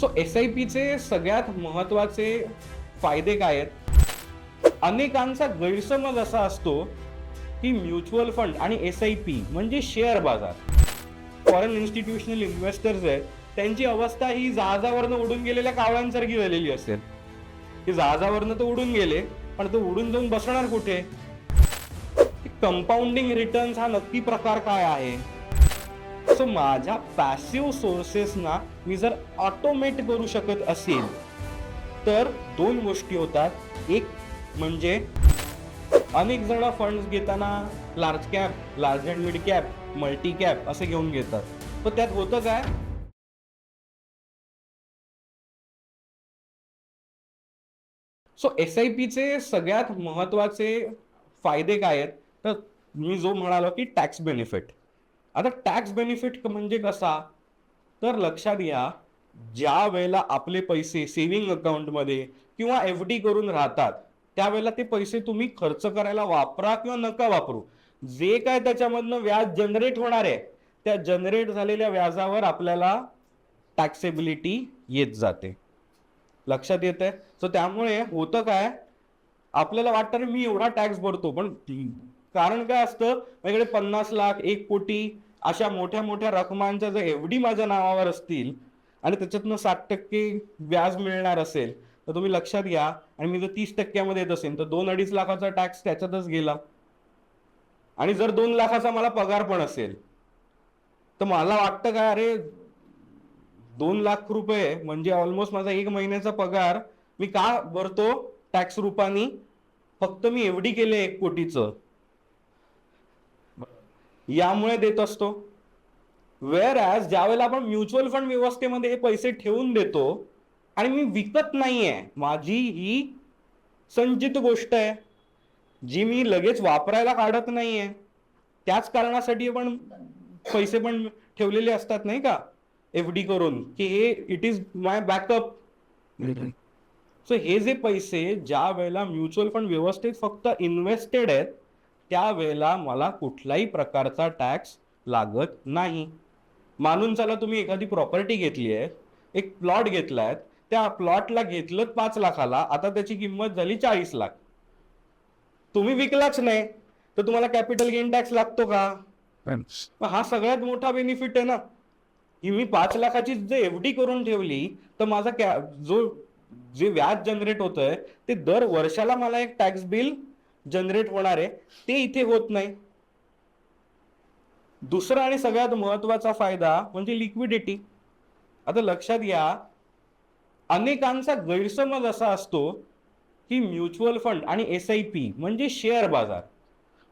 So S I पीचे सगळ्यात महत्त्वाचे फायदे काय आहेत? अनेकांचा गैरसमज असा असतो की म्युच्युअल फंड आणि एस आय पी म्हणजे शेअर बाजार. फॉरेन इन्स्टिट्यूशनल इन्व्हेस्टर्स आहेत त्यांची अवस्था ही जहाजावरनं उडून गेलेल्या कावळ्यांसारखी झालेली असेल. की जहाजावरनं तर उडून गेले पण तो उडून जाऊन बसणार कुठे? कंपाऊंडिंग रिटर्न्स हा नक्की प्रकार काय आहे? सो माझ्या पॅसिव्ह सोर्सेसना मी जर ऑटोमेट करू शकत असेल तर दोन गोष्टी होतात. एक म्हणजे अनेक जण फंड्स घेताना large cap large and mid cap multi cap असे घेऊन घेतात. पण त्यात होतं काय? सो एस आय पीचे सगळ्यात महत्त्वाचे फायदे काय आहेत? तर मी जो म्हणालो की टॅक्स बेनिफिट आता टॅक्स बेनिफिट म्हणजे कसा? तर लक्षात घ्या ज्या वेळेला आपले पैसे सेव्हिंग अकाउंटमध्ये किंवा एफ डी करून राहतात त्यावेळेला ते पैसे तुम्ही खर्च करायला वापरा किंवा नका वापरू. जे काय त्याच्यामधनं व्याज जनरेट होणार आहे त्या जनरेट झालेल्या व्याजावर आपल्याला टॅक्सेबिलिटी येत जाते. लक्षात येत आहे सो त्यामुळे होतं काय? आपल्याला वाटतं रे मी एवढा टॅक्स भरतो. पण कारण काय असतं? माझ्याकडे पन्नास लाख एक कोटी अशा मोठ्या मोठ्या रकमांच्या जर एवढी माझ्या नावावर असतील आणि त्याच्यातनं साठ टक्के व्याज मिळणार असेल तर तुम्ही लक्षात घ्या आणि मी जर तीस टक्क्यामध्ये येत असेल तर दोन अडीच लाखाचा टॅक्स त्याच्यातच गेला. आणि जर दोन लाखाचा मला पगार पण असेल तर मला वाटतं का अरे दोन लाख रुपये म्हणजे ऑलमोस्ट माझा एक महिन्याचा पगार मी का भरतो टॅक्स रूपानी? फक्त मी एवढी केले एक कोटीचं. यामुळे देत असतो. वेअर ॲज ज्यावेळेला आपण म्युच्युअल फंड व्यवस्थेमध्ये हे पैसे ठेवून देतो आणि मी विकत नाहीये माझी ही संचित गोष्ट आहे जी मी लगेच वापरायला काढत नाहीये. त्याच कारणासाठी पण पैसे पण ठेवलेले असतात नाही का? एफ डी करून की हे it is my backup so हे जे पैसे ज्या वेळेला म्युच्युअल फंड व्यवस्थेत फक्त इन्व्हेस्टेड आहेत त्यावेळेला मला कुठल्याही प्रकारचा टॅक्स लागत नाही. मानून चला तुम्ही एखादी प्रॉपर्टी घेतली आहे एक प्लॉट घेतलाय त्या प्लॉटला घेतलं पाच लाखाला आता त्याची किंमत झाली चाळीस लाख. तुम्ही विकलाच नाही तर तुम्हाला कॅपिटल गेन टॅक्स लागतो का? हा सगळ्यात मोठा बेनिफिट आहे ना. ही मी पाच लाखाची जे एफ डी करून ठेवली तर माझा कॅ जो जे व्याज जनरेट होत आहे ते दर वर्षाला मला एक टॅक्स बिल जनरेट होणार आहे ते इथे होत नाही. दुसरा आणि सगळ्यात महत्त्वाचा फायदा म्हणजे लिक्विडिटी आता लक्षात घ्या अनेकांचा गैरसमज असा असतो की म्युच्युअल फंड आणि एस आय पी म्हणजे शेअर बाजार.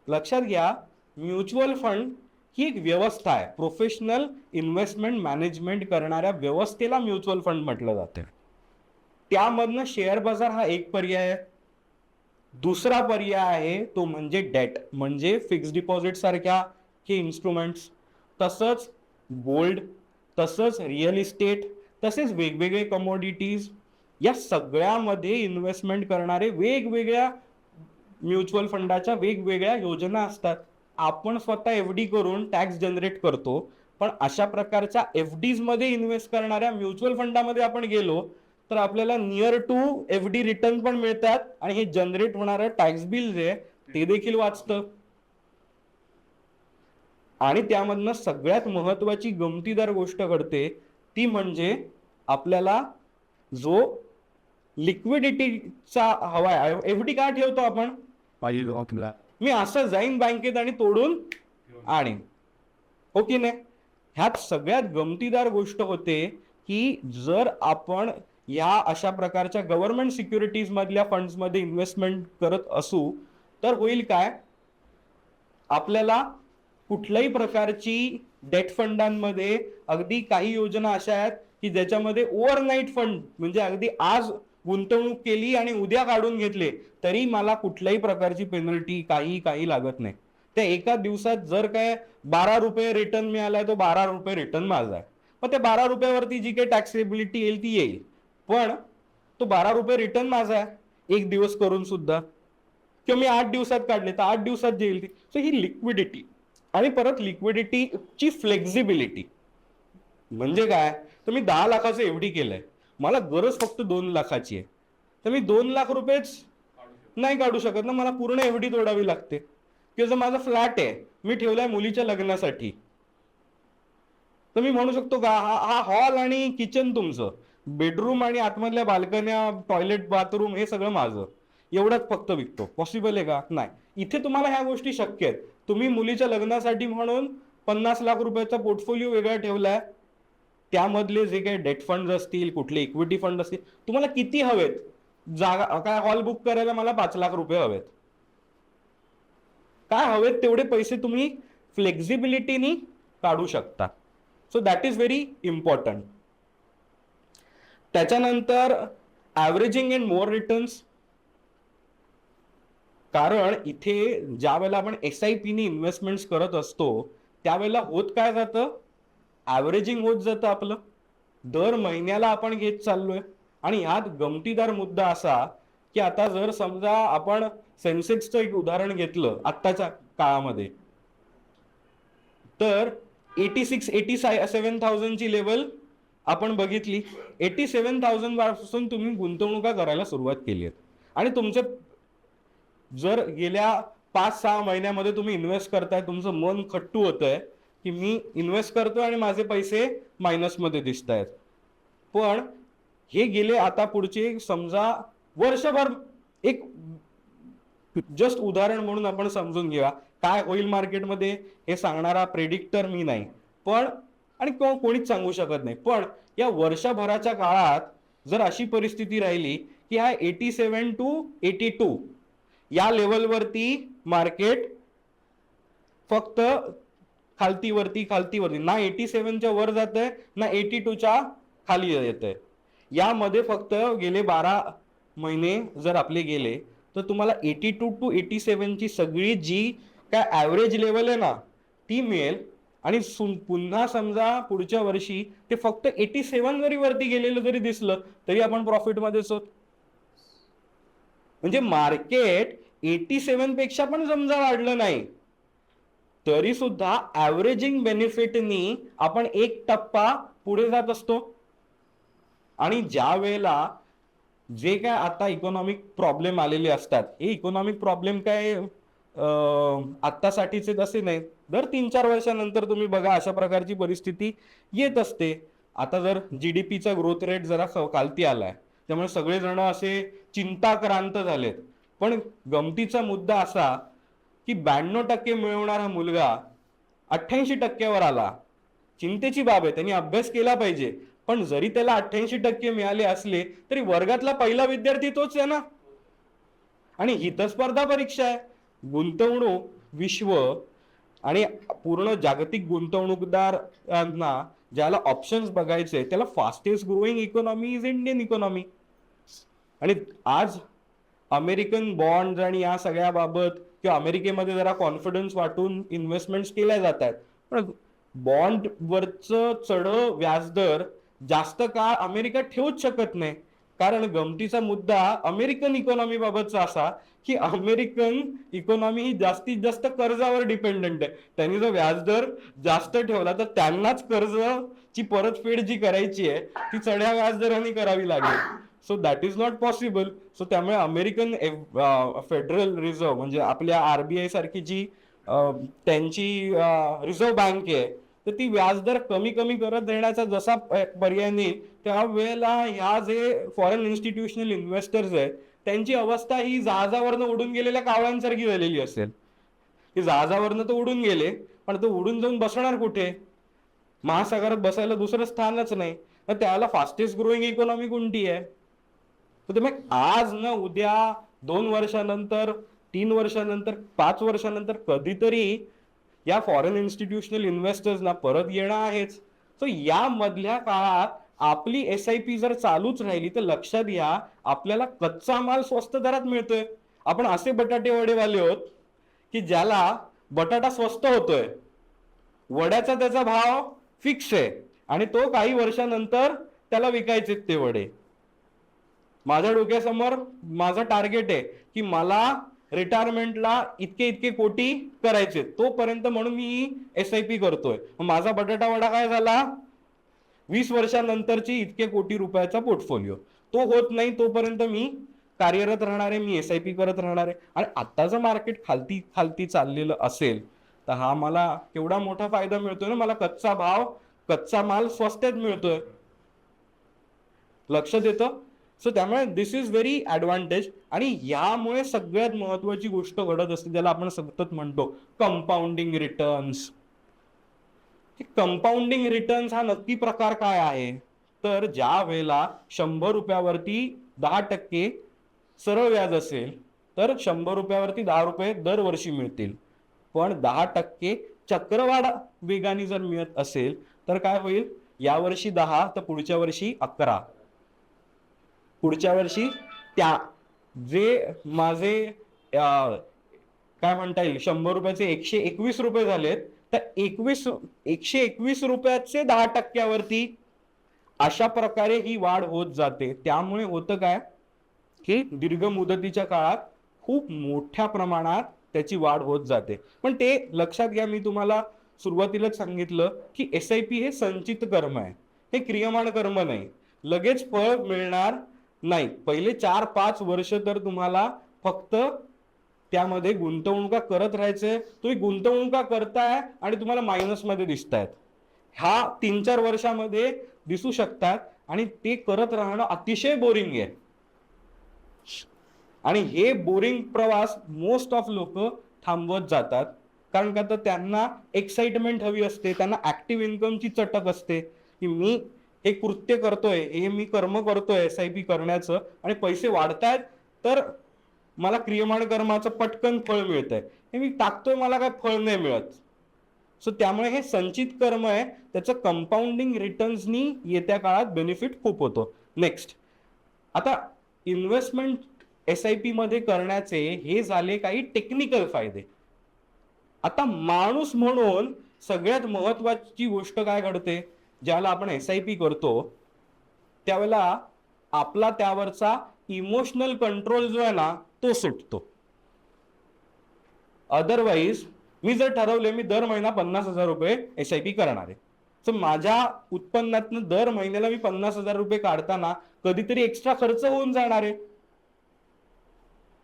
लक्षात घ्या म्युच्युअल फंड ही एक व्यवस्था आहे. प्रोफेशनल इन्व्हेस्टमेंट मॅनेजमेंट करणाऱ्या व्यवस्थेला म्युच्युअल फंड म्हटलं जाते. त्यामधनं शेअर बाजार हा एक पर्याय आहे. दुसरा पर्याय आहे तो म्हणजे डेट म्हणजे फिक्स डिपॉझिट सारख्या हे इन्स्ट्रुमेंट्स तसंच गोल्ड तसंच रिअल इस्टेट तसेच वेगवेगळे कमोडिटीज या सगळ्यामध्ये इन्व्हेस्टमेंट करणारे वेगवेगळ्या म्युच्युअल फंडाच्या वेगवेगळ्या योजना असतात. आपण स्वतः एफ डी करून टॅक्स जनरेट करतो पण अशा प्रकारच्या एफ डीजमध्ये इन्व्हेस्ट करणाऱ्या म्युच्युअल फंडामध्ये आपण गेलो तर आपल्याला near to F D return पण मिळतात आणि हे जनरेट होणारं टॅक्स बिल जे ते देखील वाचतं. आणि त्यामधनं सगळ्यात महत्वाची गमतीदार गोष्ट घडते ती म्हणजे आपल्याला जो लिक्विडिटीचा हवा आहे एफ डी का ठेवतो आपण? मी असं जाईन बँकेत आणि तोडून आणीन. हो की नाही ह्यात सगळ्यात गमतीदार गोष्ट होते की जर आपण या अशा प्रकारच्या गव्हर्नमेंट सिक्युरिटीज मधल्या फंड्समध्ये इन्व्हेस्टमेंट करत असू तर होईल काय? आपल्याला कुठल्याही प्रकारची डेट फंडांमध्ये अगदी काही योजना अशा आहेत की ज्याच्यामध्ये ओव्हरनाईट फंड म्हणजे अगदी आज गुंतवणूक केली आणि उद्या काढून घेतले तरी मला कुठल्याही प्रकारची पेनल्टी काही काही लागत नाही. त्या एका दिवसात जर काय बारा रुपये रिटर्न मिळालाय तो बारा रुपये रिटर्न माझा आहे. मग त्या बारा रुपयावरती जी काही टॅक्सेबिलिटी येईल ती येईल. पण तो बारा रुपये रिटर्न माझा आहे. एक दिवस करून सुद्धा. किंवा मी आठ दिवसात काढले तर आठ दिवसात येईल ती. सो ही लिक्विडिटी आणि परत लिक्विडिटीची फ्लेक्झिबिलिटी म्हणजे काय? तर मी दहा लाखाचं एवढी केलंय. मला गरज फक्त दोन लाखाची आहे. तर मी दोन लाख रुपयेच नाही काढू शकत ना. मला पूर्ण एफ डी तोडावी लागते. किंवा जर माझा फ्लॅट आहे मी ठेवलाय मुलीच्या लग्नासाठी. तर मी म्हणू शकतो का हा हा हॉल आणि किचन तुमचं. बेडरूम आणि आतमधल्या बाल्कन्या टॉयलेट बाथरूम हे सगळं माझं. एवढंच फक्त विकतो. पॉसिबल आहे का? नाही. इथे तुम्हाला ह्या गोष्टी शक्य आहेत. तुम्ही मुलीच्या लग्नासाठी म्हणून पन्नास लाख रुपयाचा पोर्टफोलिओ वेगळा ठेवलाय. त्यामधले जे काही डेट फंड असतील कुठले इक्विटी फंड असतील तुम्हाला किती हवेत? जागा काय हॉल बुक करायला मला पाच लाख रुपये हवेत. काय हवेत तेवढे पैसे तुम्ही फ्लेक्झिबिलिटीनी काढू शकता. So that is very important त्याच्यानंतर ॲव्हरेजिंग अँड मोर रिटर्न्स कारण इथे ज्या वेळेला आपण एस आय पीने इन्व्हेस्टमेंट करत असतो त्यावेळेला होत काय जातं? ॲव्हरेजिंग होत जातं आपलं. दर महिन्याला आपण घेत चाललोय. आणि यात गमतीदार मुद्दा असा की आता जर समजा आपण सेन्सेक्सचं एक उदाहरण घेतलं आत्ताच्या काळामध्ये तर एटी सिक्स एटी साय सेवन थाउजंडची लेवल आपण बघितली एटी सेवन थाउजंडपासून तुम्ही गुंतवणुका करायला सुरुवात केली आहेत. आणि तुमचे जर गेल्या पाच सहा महिन्यामध्ये तुम्ही इन्व्हेस्ट करताय तुमचं मन खट्टू होतंय की मी इन्व्हेस्ट करतोय आणि माझे पैसे मायनसमध्ये दिसत आहेत पण हे गेले आता पुढचे समजा वर्षभर एक जस्ट उदाहरण म्हणून आपण समजून घेऊया. काय होईल मार्केटमध्ये हे सांगणारा प्रेडिक्टर मी नाही. पण आणि कोण कोणीच सांगू शकत नाही. पण या वर्षभराच्या काळात जर अशी परिस्थिती राहिली की हा eighty seven to eighty two या लेवलवरती मार्केट फक्त खालतीवरती खालतीवरती. ना एटी सेवनच्या वर जात आहे ना एटी टूच्या खाली येत आहे यामध्ये फक्त गेले बारा महिने जर आपले गेले तर तुम्हाला एटी टू टू एटी सेवनची सगळी जी काय ॲव्हरेज लेवल आहे ना ती मिळेल. आणि पुन्हा समजा पुढच्या वर्षी ते फक्त एटी सेव्हन जरी वरती गेलेलं जरी दिसलं तरी आपण प्रॉफिटमध्येच आहोत म्हणजे मार्केट एटी सेव्हनपेक्षा पण समजा वाढलं नाही तरी सुद्धा ॲव्हरेजिंग बेनिफिटनी आपण एक टप्पा पुढे जात असतो. आणि ज्या वेळेला जे काय आता इकॉनॉमिक प्रॉब्लेम आलेले असतात हे इकॉनॉमिक प्रॉब्लेम काय आत्तासाठीचे तसे नाहीत. दर तीन चार वर्षानंतर तुम्ही बघा अशा प्रकारची परिस्थिती येत असते. आता जर जी डी पीचा ग्रोथ रेट जरा ख- खालती आलाय त्यामुळे सगळेजण असे चिंताक्रांत झालेत. पण गमतीचा मुद्दा असा की ब्याण्णव टक्के मिळवणारा मुलगा अठ्ठ्याऐंशी टक्क्यावर आला. चिंतेची बाब आहे त्यांनी अभ्यास केला पाहिजे. पण जरी त्याला अठ्ठ्याऐंशी टक्के मिळाले असले तरी वर्गातला पहिला विद्यार्थी तोच आहे ना? आणि ही तर स्पर्धा परीक्षा आहे. गुंतवणूक विश्व आणि पूर्ण जागतिक गुंतवणूकदारांना ज्याला ऑप्शन्स बघायचे त्याला fastest growing economy is Indian economy आणि आज अमेरिकन बॉन्ड आणि या सगळ्याबाबत किंवा अमेरिकेमध्ये जरा कॉन्फिडन्स वाटून इन्व्हेस्टमेंट केल्या जात आहेत. पण बॉन्डवरचं चढ व्याजदर जास्त काळ अमेरिका ठेवूच शकत नाही. कारण गमतीचा मुद्दा अमेरिकन इकॉनॉमी बाबतचा असा की अमेरिकन इकॉनॉमी ही जास्तीत जास्त कर्जावर डिपेंडंट आहे. त्यांनी जर व्याजदर जास्त ठेवला तर त्यांनाच कर्जची परतफेड जी करायची आहे ती चढ्या व्याजदराने करावी लागेल. So that is not possible so त्यामुळे अमेरिकन फेडरल रिझर्व्ह म्हणजे आपल्या आरबीआय सारखी जी त्यांची रिझर्व्ह बँक आहे तर ती व्याजदर कमी कमी करत देण्याचा जसा प- पर्याय नेईल त्या वेळेला ह्या जे फॉरेन इन्स्टिट्यूशनल इन्व्हेस्टर्स आहेत त्यांची अवस्था ही जहाजावरनं उडून गेलेल्या कावळ्यांसारखी झालेली असेल. की जहाजावरनं तर उडून गेले पण तो उडून जाऊन बसणार कुठे? महासागरात बसायला दुसरं स्थानच नाही. तर त्याला फास्टेस्ट ग्रोईंग इकॉनॉमी कोणती आहे? तर तुम्ही आज न उद्या दोन वर्षानंतर तीन वर्षानंतर पाच वर्षानंतर कधीतरी या फॉरेन इन्स्टिट्यूशनल इन्व्हेस्टर्सना परत येणं आहेच सो या मधल्या काळात आपली एस आय पी जर चालूच राहिली तर लक्षात घ्या आपल्याला कच्चा माल स्वस्त दरात मिळतोय. आपण असे बटाटे वडेवाले आहोत की ज्याला बटाटा स्वस्त होतोय. वड्याचा त्याचा भाव फिक्स आहे. आणि तो काही वर्षानंतर त्याला विकायचे ते वडे. माझ्या डोक्यासमोर माझं टार्गेट आहे की मला रिटायरमेंटला इतके इतके कोटी करायचे. तोपर्यंत म्हणून मी एस आय पी करतोय. मग माझा बटाटा वडा काय झाला? वीस वर्षानंतरची इतके कोटी रुपयाचा पोर्टफोलिओ तो होत नाही तोपर्यंत मी कार्यरत राहणार आहे मी एस आय पी करत राहणार आहे. आणि आत्ताचं मार्केट खालती खालती चाललेलं असेल तर हा मला केवढा मोठा फायदा मिळतोय ना? मला कच्चा भाव कच्चा माल स्वस्तात मिळतोय. लक्ष देतं. सो त्यामुळे दिस इज व्हेरी ॲडव्हान्टेज आणि यामुळे सगळ्यात महत्वाची गोष्ट घडत असते ज्याला आपण सतत म्हणतो कंपाऊंडिंग रिटर्न्स कंपाऊंडिंग रिटर्न्स हा नक्की प्रकार काय आहे? तर ज्या वेळेला शंभर रुपयावरती दहा टक्के सरळ व्याज असेल तर शंभर रुपयावरती दहा रुपये दरवर्षी मिळतील. पण दहा टक्के चक्रवाढ वेगाने जर मिळत असेल तर काय होईल? यावर्षी दहा तर पुढच्या वर्षी अकरा. पुढच्या वर्षी त्या जे माझे काय म्हणता येईल शंभर रुपयाचे एकशे एकवीस रुपये झालेत तर एकवीस एकशे एकवीस रुपयाचे दहा टक्क्यावरती अशा प्रकारे ही वाढ होत जाते. त्यामुळे होतं काय की दीर्घ मुदतीच्या काळात खूप मोठ्या प्रमाणात त्याची वाढ होत जाते. पण ते लक्षात घ्या मी तुम्हाला सुरुवातीलाच सांगितलं की एस आय पी हे संचित कर्म आहे. हे क्रियमाण कर्म नाही. लगेच फळ मिळणार नाही पहिले चार पाच वर्ष तर तुम्हाला फक्त त्यामध्ये गुंतवणुका करत राहायचे. तुम्ही गुंतवणुका करताय आणि तुम्हाला मायनसमध्ये दिसतायत. ह्या तीन चार वर्षामध्ये दिसू शकतात आणि ते करत राहणं अतिशय बोरिंग आहे. आणि हे बोरिंग प्रवास मोस्ट ऑफ लोक थांबवत जातात. कारण का तर त्यांना एक्साइटमेंट हवी असते त्यांना ऍक्टिव्ह इन्कमची चटक असते. की मी हे कृत्य करतोय हे मी कर्म करतोय एस आय पी करण्याचं आणि पैसे वाढतायत तर मला क्रियमाण कर्माचं पटकन फळ मिळत आहे हे मी टाकतोय मला काय फळ नाही मिळत. सो त्यामुळे हे संचित कर्म आहे त्याचं कंपाऊंडिंग रिटर्न्सनी येत्या काळात बेनिफिट खूप होतो. नेक्स्ट आता इन्व्हेस्टमेंट एस आय पी मध्ये करण्याचे हे झाले काही टेक्निकल फायदे. आता माणूस म्हणून सगळ्यात महत्वाची गोष्ट काय घडते? ज्याला आपण एस आय पी करतो त्यावेळेला आपला त्यावरचा इमोशनल कंट्रोल जो आहे ना तो सुटतो. अदरवाईज मी जर ठरवले मी दर महिना पन्नास हजार रुपये एस आय पी करणार आहे. तर माझ्या उत्पन्नातनं दर महिन्याला मी पन्नास हजार रुपये काढताना कधीतरी एक्स्ट्रा खर्च होऊन जाणार आहे.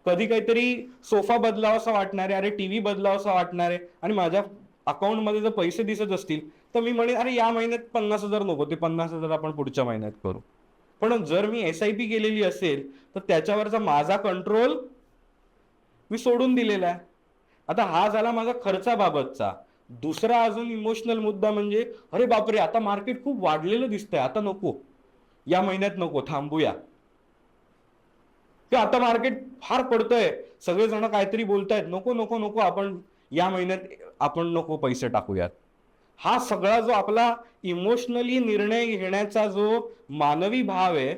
कधी काहीतरी सोफा बदलावासा वाटणार आहे अरे टीव्ही बदलावासा वाटणार आहे. आणि माझ्या अकाउंटमध्ये जर पैसे दिसत असतील तर मी म्हणेन अरे या महिन्यात पन्नास हजार नको ते पन्नास हजार आपण पुढच्या महिन्यात करू. पण जर मी एस आय पी केलेली असेल तर त्याच्यावरचा माझा कंट्रोल मी सोडून दिलेला आहे. आता हा झाला माझा खर्चाबाबतचा. दुसरा अजून इमोशनल मुद्दा म्हणजे अरे बापरे आता मार्केट खूप वाढलेलं दिसतंय आता नको. या महिन्यात नको थांबूया. किंवा आता मार्केट फार पडतंय. सगळेजण काहीतरी बोलतायत नको नको नको आपण या महिन्यात आपण नको पैसे टाकूयात. हा सगळा जो आपला इमोशनली निर्णय घेण्याचा जो मानवी भाव आहे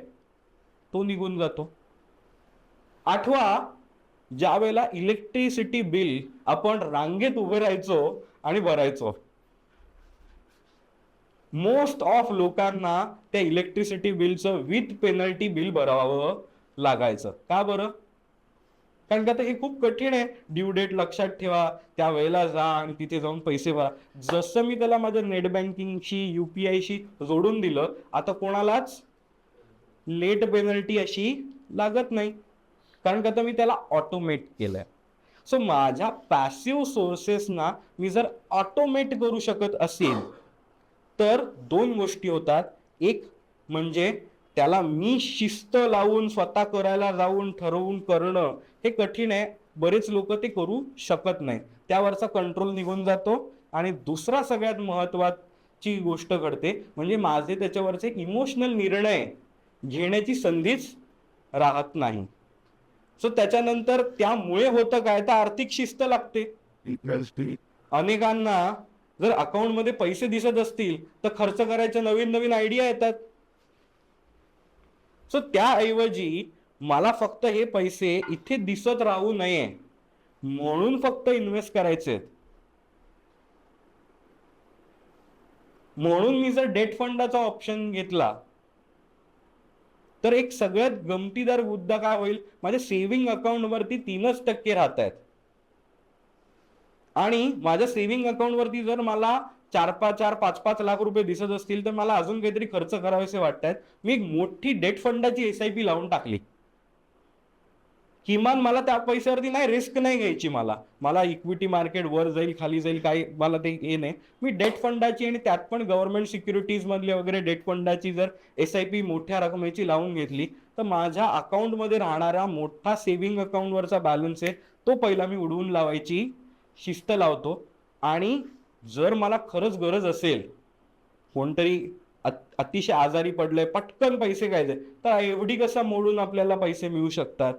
तो निघून जातो. आठवा ज्या वेळेला इलेक्ट्रिसिटी बिल आपण रांगेत उभे राहायचो आणि भरायचो. मोस्ट ऑफ लोकांना त्या इलेक्ट्रिसिटी बिलचं विथ पेनल्टी बिल भरावं लागायचं. का बरं? कारण का आता हे खूप कठीण आहे. ड्यू डेट लक्षात ठेवा त्या वेळेला जा आणि तिथे जाऊन पैसे भरा. जसं मी त्याला माझ्या नेट बँकिंगशी युपीआयशी जोडून दिलं आता कोणालाच लेट पेनल्टी अशी लागत नाही. कारण का आता मी त्याला ऑटोमेट केलंय. सो माझ्या पॅसिव्ह सोर्सेसना मी जर ऑटोमेट करू शकत असेल तर दोन गोष्टी होतात. एक म्हणजे त्याला मी शिस्त लावून स्वतः करायला जाऊन ठरवून करणं हे कठीण आहे. बरेच लोक ते करू शकत नाही त्यावरचा कंट्रोल निघून जातो. आणि दुसरा सगळ्यात महत्वाची गोष्ट घडते म्हणजे माझे त्याच्यावरचे इमोशनल निर्णय घेण्याची संधीच राहत नाही. सो त्याच्यानंतर त्यामुळे होतं काय? तर आर्थिक शिस्त लागते. अनेकांना जर अकाउंटमध्ये पैसे दिसत असतील तर खर्च करायच्या नवीन नवीन आयडिया येतात. सो त्याऐवजी मला फक्त हे पैसे इथे दिसत राहू नये. म्हणून फक्त इन्व्हेस्ट करायचे. म्हणून मी जर डेट फंडाचा ऑप्शन घेतला तर एक सगळ्यात गमतीदार मुद्दा काय होईल? माझ्या सेव्हिंग अकाउंट वरती तीनच टक्के राहत आहेत आणि माझ्या सेव्हिंग अकाउंटवरती जर मला चार पाच चार पाच पाच लाख रुपये दिसत असतील तर मला अजून काहीतरी खर्च करावेसे वाटतात. मी एक मोठी डेट फंडाची एस आय पी लावून टाकली. किमान मला त्या पैशावरती नाही रिस्क नाही घ्यायची मला. मला इक्विटी मार्केट वर जाईल खाली जाईल काही मला ते हे नाही. मी डेट फंडाची आणि त्यात पण गव्हर्नमेंट सिक्युरिटीज मधले वगैरे डेट फंडाची जर एस आय पी मोठ्या रकमेची लावून घेतली तर माझ्या अकाउंटमध्ये राहणारा मोठा सेव्हिंग अकाउंटवरचा बॅलन्स आहे तो पहिला मी उडवून लावायची शिस्त लावतो. आणि जर मला खरंच गरज असेल कोणतरी अतिशय आजारी पडलंय पटकन पैसे घ्यायचे तर एवढी कसा मोडून आपल्याला पैसे मिळू शकतात?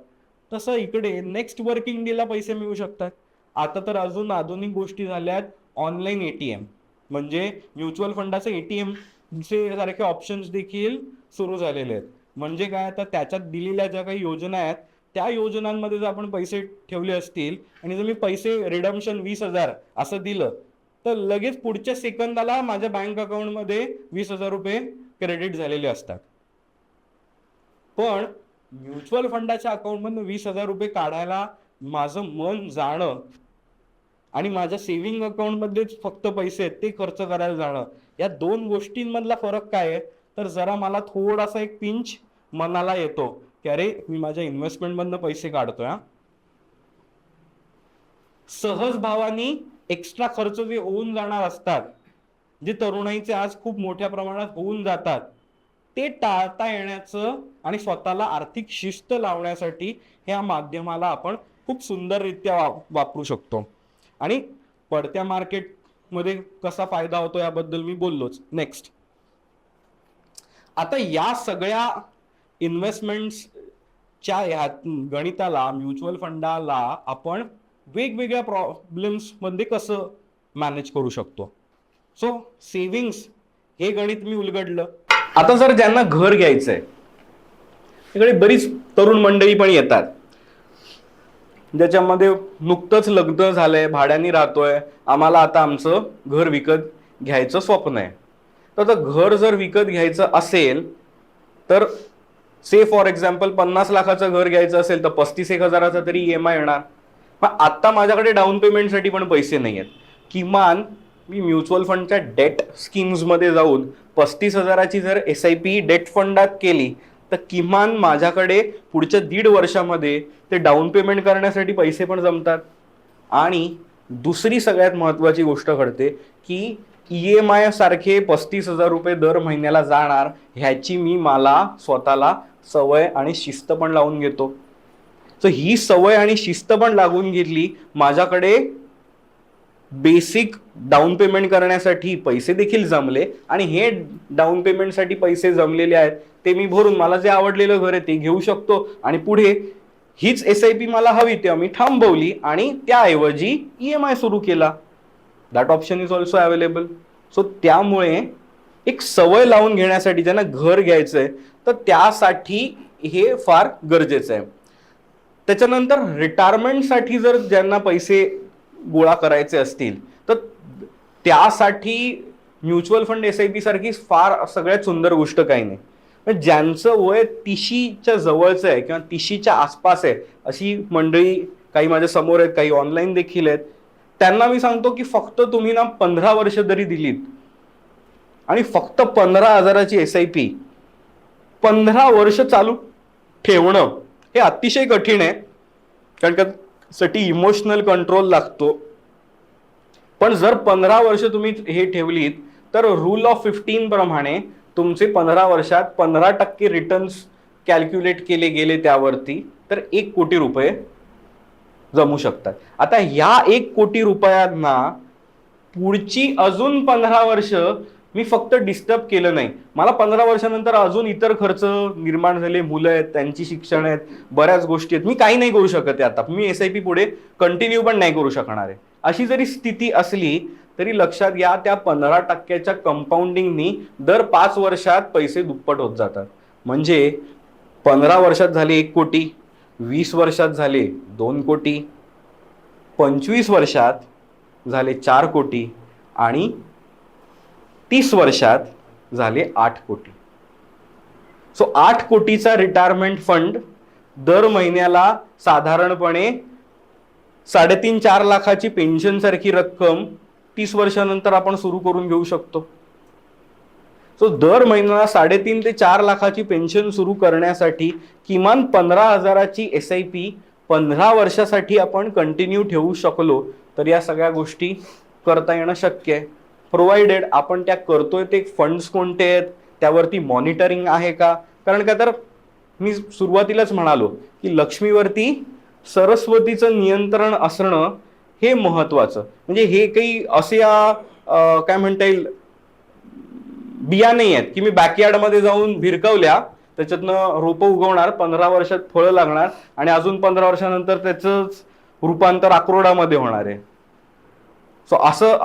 तसं इकडे नेक्स्ट वर्किंग डेला पैसे मिळू शकतात. आता तर अजून आधुनिक गोष्टी झाल्यात ऑनलाईन एटीएम म्हणजे म्युच्युअल फंडाचे एटीएम चे सारखे ऑप्शन्स देखील सुरू झालेले आहेत. म्हणजे काय आता त्याच्यात दिलेल्या ज्या काही योजना आहेत त्या योजनांमध्ये जर आपण पैसे ठेवले असतील आणि जर मी पैसे रिडम्शन वीस हजार असं दिलं तर लगेच पुढच्या सेकंदाला माझ्या बँक अकाउंटमध्ये वीस हजार रुपये क्रेडिट झालेले असतात. पण म्युच्युअल फंडाच्या अकाउंटमधून वीस हजार रुपये काढायला माझं मन जाणं आणि माझ्या सेव्हिंग अकाउंटमध्येच फक्त पैसे आहेत ते खर्च करायला जाणं या दोन गोष्टींमधला फरक काय आहे? तर जरा मला थोडासा एक पिंच मनाला येतो की अरे मी माझ्या इन्व्हेस्टमेंटमधनं पैसे काढतोय हा. सहज भावानी एक्स्ट्रा खर्च जे होऊन जाणार असतात जे तरुणाईचे आज खूप मोठ्या प्रमाणात होऊन जातात ते टाळता येण्याचं आणि स्वतःला आर्थिक शिस्त लावण्यासाठी ह्या माध्यमाला आपण खूप सुंदररित्या वा वापरू शकतो. आणि पडत्या मार्केटमध्ये कसा फायदा होतो याबद्दल मी बोललोच. नेक्स्ट आता या सगळ्या इन्व्हेस्टमेंट्सच्या ह्या गणिताला म्युच्युअल फंडाला आपण वेगवेगळ्या प्रॉब्लेम्समध्ये कसं मॅनेज करू शकतो. सो सेव्हिंग्स हे गणित मी उलगडलं. आता जर ज्यांना घर घ्यायचंय तिकडे बरीच तरुण मंडळी पण येतात. ज्याच्यामध्ये नुकतंच लग्न झालंय भाड्याने राहतोय. आम्हाला आता आमचं घर विकत घ्यायचं स्वप्न आहे. तर घर जर विकत घ्यायचं असेल तर से फॉर एक्झाम्पल पन्नास लाखाचं घर घ्यायचं असेल तर पस्तीस एक हजाराचा तरी ई एम आय येणार. मग आत्ता माझ्याकडे डाऊन पेमेंटसाठी पण पैसे नाही आहेत किमान मी म्युच्युअल फंडच्या डेट स्कीम्समध्ये जाऊन पस्तीस हजाराची जर एस आय पी डेट फंडात केली तर किमान माझ्याकडे पुढच्या दीड वर्षामध्ये ते डाऊन पेमेंट करण्यासाठी पैसे पण जमतात. आणि दुसरी सगळ्यात महत्त्वाची गोष्ट घडते की ई एम आय सारखे पस्तीस हजार रुपये दर महिन्याला जाणार ह्याची मी मला स्वतःला सवय आणि शिस्त पण लावून घेतो. सो ही सवय आणि शिस्त पण लागून घेतली माझ्याकडे बेसिक डाऊन पेमेंट करण्यासाठी पैसे देखील जमले आणि हे डाऊन पेमेंटसाठी पैसे जमलेले आहेत ते मी भरून मला जे आवडलेलं घर आहे ते घेऊ शकतो. आणि पुढे हीच एस आय पी मला हवी तेव्हा मी थांबवली आणि त्याऐवजी ई एम आय सुरू केला. That option is also available so त्यामुळे एक सवय लावून घेण्यासाठी ज्यांना घर घ्यायचं आहे तर त्यासाठी हे फार गरजेचं आहे. त्याच्यानंतर रिटायरमेंटसाठी जर ज्यांना पैसे गोळा करायचे असतील तर त्यासाठी mutual fund S I P सारखी फार सगळ्यात सुंदर गोष्ट काही नाही. ज्यांचं वय तिशीच्या जवळचं आहे किंवा तिशीच्या आसपास आहे अशी मंडळी काही माझ्यासमोर आहेत काही ऑनलाईन देखील आहेत त्यांना मी सांगतो की फक्त तुम्ही ना पंधरा वर्ष जरी दिलीत आणि फक्त पंधरा हजाराची एस आय पी पंधरा वर्ष चालू ठेवणं हे अतिशय कठीण आहे. कारण का साठी इमोशनल कंट्रोल लागतो. पण जर पंधरा वर्ष तुम्ही हे ठेवलीत तर रूल ऑफ फिफ्टीन प्रमाणे तुमचे पंधरा वर्षात पंधरा टक्के रिटर्न्स कॅल्क्युलेट केले गेले त्यावरती तर एक कोटी रुपये जमू शकतात. आता ह्या एक कोटी रुपयांना पुढची अजून पंधरा वर्ष मी फक्त डिस्टर्ब केलं नाही. मला पंधरा वर्षानंतर अजून इतर खर्च निर्माण झाले मुलं आहेत त्यांची शिक्षण आहेत बऱ्याच गोष्टी आहेत. मी काही नाही करू शकत आहे आता. मी एस आय पी पुढे कंटिन्यू पण नाही करू शकणार आहे. अशी जरी स्थिती असली तरी लक्षात घ्या त्या पंधरा टक्क्याच्या कंपाऊंडिंगनी दर पाच वर्षात पैसे दुप्पट होत जातात. म्हणजे पंधरा वर्षात झाले एक कोटी वीस वर्षात झाले दोन कोटी पंचवीस वर्षात झाले चार कोटी आणि तीस वर्षात झाले आठ कोटी. सो आठ कोटीचा रिटायरमेंट फंड दर महिन्याला साधारणपणे साडेतीन चार लाखाची पेन्शनसारखी रक्कम तीस वर्षानंतर आपण सुरू करून घेऊ शकतो. सो दर महिन्याला साडेतीन ते चार लाखाची पेन्शन सुरू करण्यासाठी किमान पंधरा हजाराची एस आय पी पंधरा वर्षासाठी आपण कंटिन्यू ठेवू शकलो तर या सगळ्या गोष्टी करता येणं शक्य आहे. प्रोव्हाइडेड आपण त्या करतोय ते फंड्स कोणते आहेत? त्यावरती मॉनिटरिंग आहे का? कारण का तर मी सुरुवातीलाच म्हणालो की लक्ष्मीवरती सरस्वतीचं नियंत्रण असणं हे महत्वाचं. म्हणजे हे काही असे काय म्हणता येईल बिया नाही आहेत की मी बॅकयार्डमध्ये जाऊन भिरकवल्या त्याच्यातनं रोपं उगवणार पंधरा वर्षात फळं लागणार आणि अजून पंधरा वर्षानंतर त्याचंच रूपांतर अक्रोडामध्ये होणार आहे. सो असं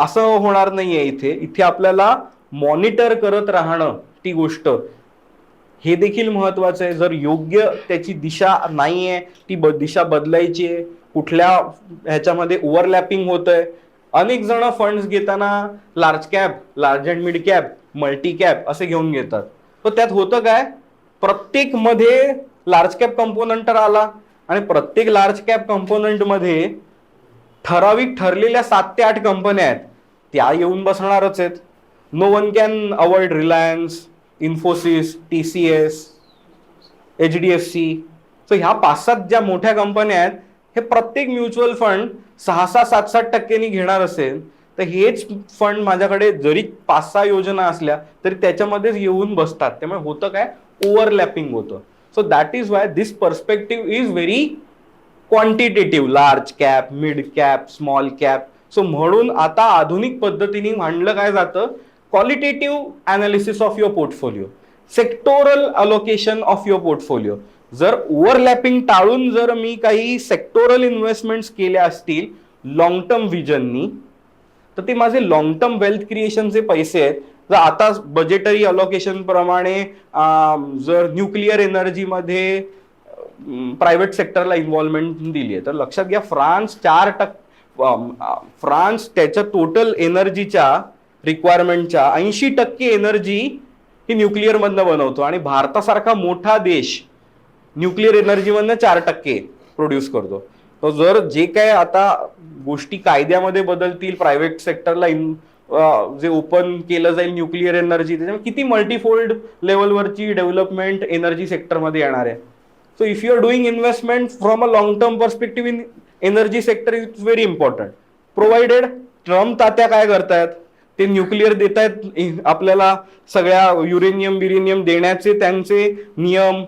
असं होणार नाहीये इथे. इथे आपल्याला मॉनिटर करत राहणं ती गोष्ट हे देखील महत्वाचं आहे. जर योग्य त्याची दिशा नाहीये ती ब दिशा बदलायची आहे कुठल्या ह्याच्यामध्ये ओव्हरलॅपिंग होत आहे अनेक जण फंड्स घेताना large cap large and mid cap multi cap असे घेऊन घेतात. तर त्यात होतं काय? प्रत्येकमध्ये लार्ज कॅप कंपोनंट तर आला आणि प्रत्येक लार्ज कॅप कंपोनंटमध्ये ठराविक ठरलेल्या सात ते आठ कंपन्या आहेत. त्या येऊन बसणारच आहेत. No one can avoid Reliance Infosys T C S H D F C so ह्या पाच सात ज्या मोठ्या कंपन्या आहेत हे प्रत्येक म्युच्युअल फंड सहा सहा सात सात टक्क्यांनी घेणार असेल. तर हेच फंड माझ्याकडे जरी पाच सहा योजना असल्या तरी त्याच्यामध्येच येऊन बसतात. त्यामुळे होतं काय? ओव्हरलॅपिंग होतं. So that is why this perspective is very quantitative large cap mid cap small cap so म्हणून आता आधुनिक पद्धतीने मांडलं काय जातं? Qualitative analysis of your portfolio sectoral allocation of your portfolio जर ओव्हरलॅपिंग टाळून जर मी काही सेक्टोरल इन्व्हेस्टमेंट्स केल्या असतील लॉंग टर्म विजननी तर ते माझे लॉंग टर्म वेल्थ क्रिएशनचे पैसे आहेत. जर आता बजेटरी अलोकेशन प्रमाणे जर न्यूक्लिअर एनर्जीमध्ये प्रायव्हेट सेक्टरला इन्व्हॉल्वमेंट दिली आहे तर लक्षात घ्या फ्रान्स चार टक्के फ्रान्स त्याच्या टोटल एनर्जीच्या रिक्वायरमेंटच्या ऐंशी टक्के एनर्जी ही न्यूक्लिअरमधनं बनवतो. आणि भारतासारखा मोठा देश न्यूक्लिअर एनर्जीमधनं चार टक्के प्रोड्यूस करतो. तर जर जे काय आता गोष्टी कायद्यामध्ये बदलतील प्रायव्हेट सेक्टरला इन जे ओपन केलं जाईल न्यूक्लिअर एनर्जी त्याच्यामुळे किती मल्टीफोल्ड लेवलवरची डेव्हलपमेंट एनर्जी सेक्टरमध्ये येणार आहे. So if you are doing investment from a long term perspective in energy sector is very important provided Trump तात्या काय करतायत ते न्यूक्लिअर देत आहेत आपल्याला सगळ्या युरेनियम बिरेनियम देण्याचे त्यांचे नियम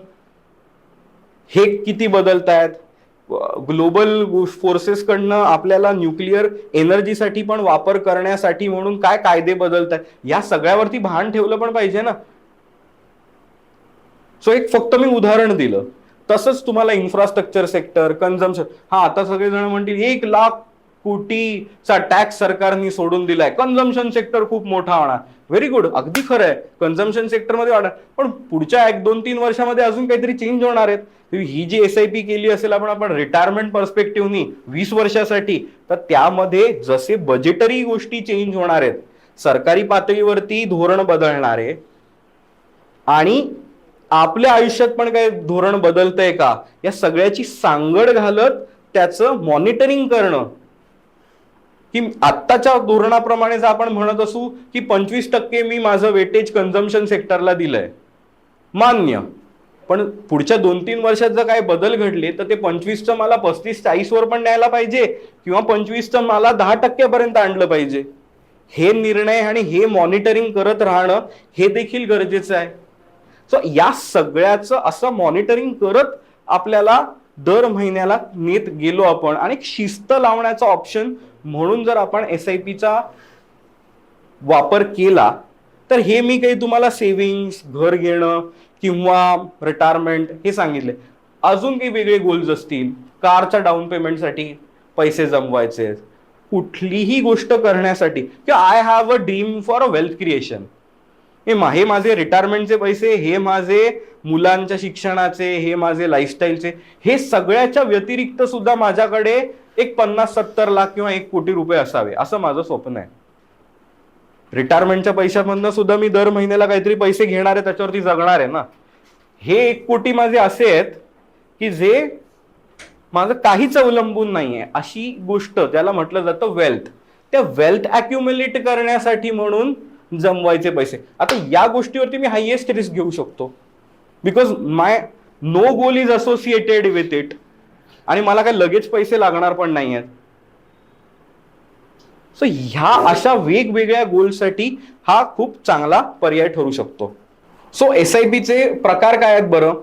हे किती बदलत आहेत ग्लोबल फोर्सेस कडनं आपल्याला न्यूक्लिअर एनर्जीसाठी पण वापर करण्यासाठी म्हणून काय कायदे बदलत आहेत या सगळ्यावरती भान ठेवलं पण पाहिजे ना. सो एक फक्त मी उदाहरण दिलं. तसंच तुम्हाला इन्फ्रास्ट्रक्चर सेक्टर कन्झम्पशन हा आता सगळेजण म्हणतील एक लाख कोटीचा टॅक्स सरकारने सोडून दिलाय. कन्झम्पशन सेक्टर खूप मोठा होणार. व्हेरी गुड अगदी खरं आहे. कन्झम्पशन सेक्टरमध्ये वाढणार पण पुढच्या एक दोन तीन वर्षामध्ये अजून काहीतरी चेंज होणार आहेत. ही जी एस आय पी केली असेल आपण आपण रिटायरमेंट पर्स्पेक्टिव्हनी वीस वर्षासाठी तर त्यामध्ये जसे बजेटरी गोष्टी चेंज होणार आहेत सरकारी पातळीवरती धोरण बदलणार आहे आणि आपल्या आयुष्यात पण काय धोरण बदलतंय का? या सगळ्याची सांगड घालत त्याचं मॉनिटरिंग करणं. की आत्ताच्या धोरणाप्रमाणे जर आपण म्हणत असू की पंचवीस टक्के मी माझं वेटेज कन्झम्पन सेक्टरला दिलंय. मान्य. पण पुढच्या दोन तीन वर्षात जर काय बदल घडले तर ते पंचवीसचं मला पस्तीस चाळीसवर पण न्यायला पाहिजे किंवा पंचवीसचं मला दहा टक्क्यापर्यंत आणलं पाहिजे. हे निर्णय आणि हे मॉनिटरिंग करत राहणं हे देखील गरजेचं आहे. सो या सगळ्याचं असं मॉनिटरिंग करत आपल्याला दर महिन्याला नेत गेलो आपण आणि शिस्त लावण्याचा ऑप्शन म्हणून जर आपण एस आय पीचा वापर केला तर हे मी काही तुम्हाला सेव्हिंग्स घर घेणं किंवा रिटायरमेंट हे सांगितले. अजून काही वेगळे गोल्स असतील. कारच्या डाऊन पेमेंटसाठी पैसे जमवायचे कुठलीही गोष्ट करण्यासाठी किंवा I have a dream for a wealth creation हे मा हे माझे रिटायरमेंटचे पैसे हे माझे मुलांच्या शिक्षणाचे हे माझे लाईफस्टाईलचे हे सगळ्याच्या व्यतिरिक्त सुद्धा माझ्याकडे एक पन्नास सत्तर लाख किंवा एक कोटी रुपये असावे असं माझं स्वप्न आहे. रिटायरमेंटच्या पैशामधनं सुद्धा मी दर महिन्याला काहीतरी पैसे घेणार आहे त्याच्यावरती जगणार आहे ना. हे एक कोटी माझे असे आहेत की जे माझं काहीच अवलंबून नाहीये. अशी गोष्ट ज्याला म्हटलं जातं वेल्थ त्या वेल्थ अक्युम्युलेट करण्यासाठी म्हणून जमवायचे पैसे. आता या गोष्टीवरती मी हायएस्ट रिस्क घेऊ शकतो. Because my no goal is associated with it आणि मला काय लगेच पैसे लागणार पण नाही आहेत सो ह्या अशा वेगवेगळ्या गोलसाठी हा खूप चांगला पर्याय ठरू शकतो. सो एस आय पीचे प्रकार काय आहेत बरं?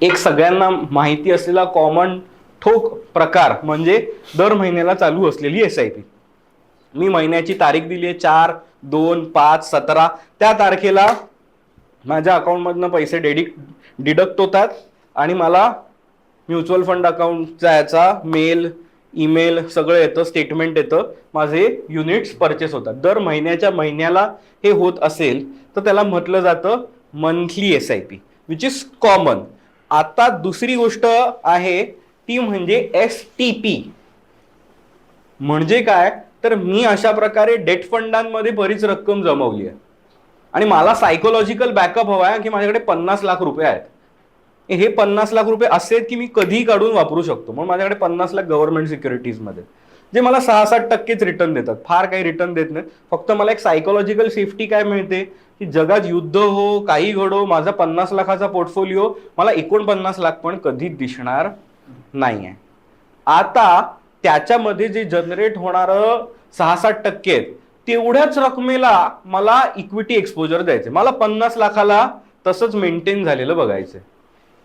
एक सगळ्यांना माहिती असलेला कॉमन ठोक प्रकार म्हणजे दर महिन्याला चालू असलेली एस आय पी मी महिन्याची तारीख दिली आहे चार दोन पाच सतरा. त्या तारखेला माझ्या अकाउंटमधनं पैसे डेडिक डिडक्ट होतात आणि मला म्युच्युअल फंड अकाउंटचा याचा मेल ईमेल सगळं येतं स्टेटमेंट येतं. माझे युनिट्स परचेस होतात. दर महिन्याच्या महिन्याला हे होत असेल तर त्याला म्हटलं जातं monthly S I P which is common आता दुसरी गोष्ट आहे ती म्हणजे एस टी पी म्हणजे काय? तर मी अशा प्रकारे डेट फंडांमध्ये बरीच रक्कम जमवली आहे. आणि मला सायकोलॉजिकल बॅकअप हवा आहे की माझ्याकडे पन्नास लाख रुपये आहेत. हे पन्नास लाख रुपये असे आहेत की मी कधीही काढून वापरू शकतो. मग माझ्याकडे पन्नास लाख गव्हर्नमेंट सिक्युरिटीजमध्ये जे मला सहा सात टक्केच रिटर्न देतात. फार काही रिटर्न देत नाहीत फक्त मला एक सायकोलॉजिकल सेफ्टी काय मिळते? की जगात युद्ध हो काही घडो माझा पन्नास लाखाचा पोर्टफोलिओ मला एकोणपन्नास लाख पण कधीच दिसणार नाही आहे आता त्याच्यामध्ये जे जनरेट होणारं सहा सात टक्के आहेत, तेवढ्याच रकमेला मला इक्विटी एक्सपोजर द्यायचे मला पन्नास लाखाला तसंच मेंटेन झालेलं बघायचं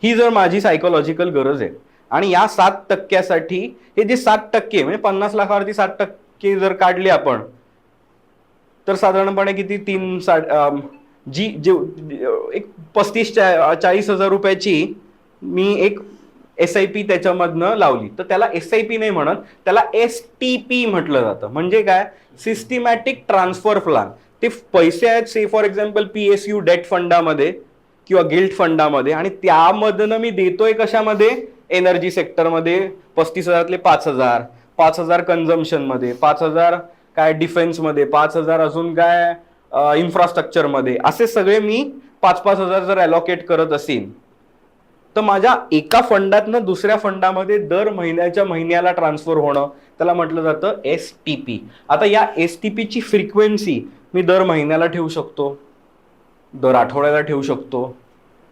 ही जर माझी सायकोलॉजिकल गरज आहे. आणि या सात टक्क्यासाठी हे जे सात टक्के म्हणजे पन्नास लाखावरती सात टक्के जर काढले आपण तर साधारणपणे किती? तीन साठ जी जे एक पस्तीस चा चाळीस हजार रुपयाची मी एक एस आय पी त्याच्यामधनं लावली. तर त्याला एस आय पी नाही म्हणत त्याला एस टी पी म्हटलं जातं. म्हणजे काय? सिस्टिमॅटिक ट्रान्सफर प्लान ते पैसे आहेत say for example P S U debt फंडामध्ये किंवा गिल्ट फंडामध्ये आणि त्यामधनं मी देतोय कशामध्ये? एनर्जी सेक्टरमध्ये पस्तीस हजारातले पाच हजार. पाच हजार कन्झम्शनमध्ये पाच हजार काय डिफेन्समध्ये पाच हजार अजून काय इन्फ्रास्ट्रक्चरमध्ये असे सगळे मी पाच पाच हजार जर अलॉकेट करत असेल तर माझ्या एका फंडातनं दुसऱ्या फंडामध्ये दर महिन्याच्या महिन्याला ट्रान्सफर होणं. त्याला म्हटलं जातं एस टी पी आता या एस टी पीची फ्रिक्वेन्सी मी दर महिन्याला ठेवू शकतो. दर आठवड्याला ठेवू शकतो.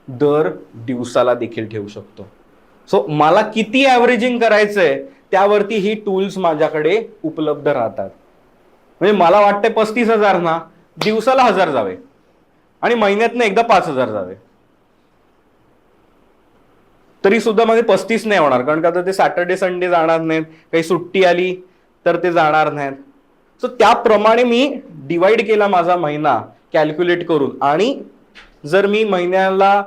दर दिवसाला देखील ठेवू शकतो. सो मला किती ॲव्हरेजिंग करायचं आहे त्यावरती ही टूल्स माझ्याकडे उपलब्ध राहतात. म्हणजे मला वाटतंय पस्तीस हजार ना दिवसाला हजार जावे. आणि महिन्यातनं एकदा पाच हजार जावे. तरी सुद्धा माझे पस्तीस नाही होणार कारण का आता ते सॅटर्डे संडे जाणार नाहीत काही सुट्टी आली तर ते जाणार नाहीत. सो त्याप्रमाणे मी डिवाइड केला माझा महिना कॅल्क्युलेट करून. आणि जर मी महिन्याला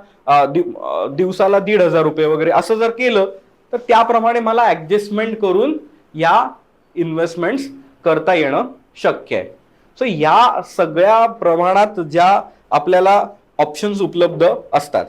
दिवसाला दीड हजार रुपये वगैरे असं जर केलं तर त्याप्रमाणे मला ऍडजस्टमेंट करून या इन्व्हेस्टमेंट्स करता येणं शक्य आहे. सो या सगळ्या प्रमाणात ज्या आपल्याला ऑप्शन्स उपलब्ध असतात.